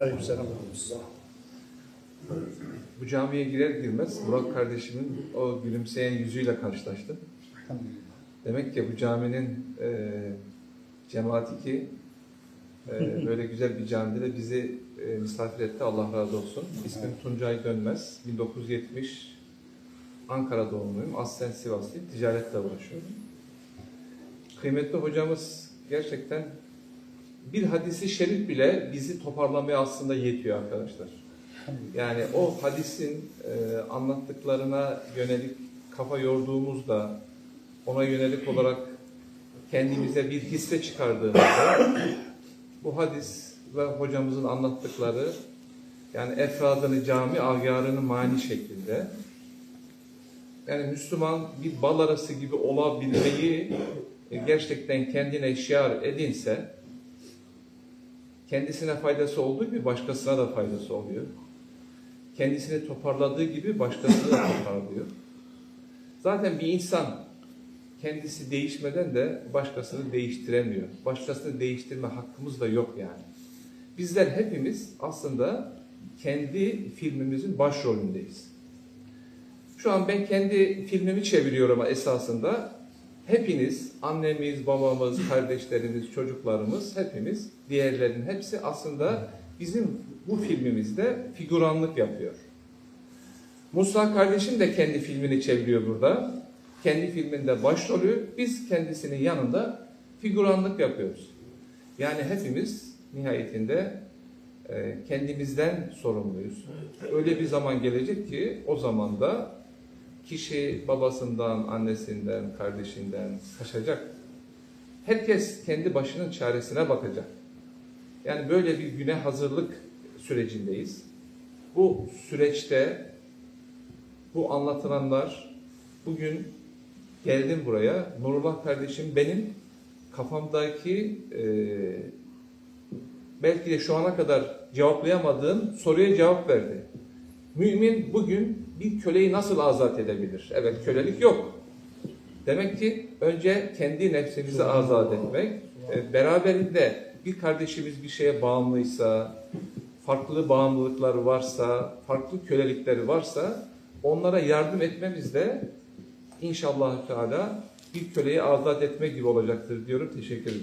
Aleykümselam. Bu camiye girer girmez Burak kardeşimin o gülümseyen yüzüyle karşılaştım. Demek ki bu caminin e, cemaati ki e, böyle güzel bir camide de bizi e, misafir etti. Allah razı olsun. İsmim Tuncay Dönmez. 1970 Ankara doğumluyum. Aslen Sivaslıyım. Ticaretle uğraşıyorum. Kıymetli hocamız gerçekten bir hadisi şerif bile bizi toparlamaya aslında yetiyor arkadaşlar. Yani o hadisin e, anlattıklarına yönelik kafa yorduğumuzda ona yönelik olarak kendimize bir hisse çıkardığımızda bu hadis ve hocamızın anlattıkları yani efradını cami agârını mani şeklinde yani Müslüman bir bal arası gibi olabilmeyi e, gerçekten kendine şiar edinse kendisine faydası olduğu gibi başkasına da faydası oluyor. Kendisini toparladığı gibi başkasını da toparlıyor. Zaten bir insan kendisi değişmeden de başkasını değiştiremiyor. Başkasını değiştirme hakkımız da yok yani. Bizler hepimiz aslında kendi filmimizin başrolündeyiz. Şu an ben kendi filmimi çeviriyorum esasında hepiniz, annemiz, babamız, kardeşlerimiz, çocuklarımız, hepimiz, diğerlerinin hepsi aslında bizim bu filmimizde figüranlık yapıyor. Musa kardeşim de kendi filmini çeviriyor burada. Kendi filminde başrolü, biz kendisinin yanında figüranlık yapıyoruz. Yani hepimiz nihayetinde e, kendimizden sorumluyuz. Öyle bir zaman gelecek ki o zaman da kişi babasından, annesinden, kardeşinden kaçacak. Herkes kendi başının çaresine bakacak. Yani böyle bir güne hazırlık sürecindeyiz. Bu süreçte bu anlatılanlar bugün geldim buraya. Nurullah kardeşim benim kafamdaki e, belki de şu ana kadar cevaplayamadığım soruya cevap verdi. Mümin bugün bir köleyi nasıl azat edebilir? Evet kölelik yok. Demek ki önce kendi nefsimizi azat etmek, e, beraberinde bir kardeşimiz bir şeye bağımlıysa, farklı bağımlılıkları varsa, farklı kölelikleri varsa onlara yardım etmemiz de inşallah Teala bir köleyi azat etmek gibi olacaktır diyorum. Teşekkür ediyorum.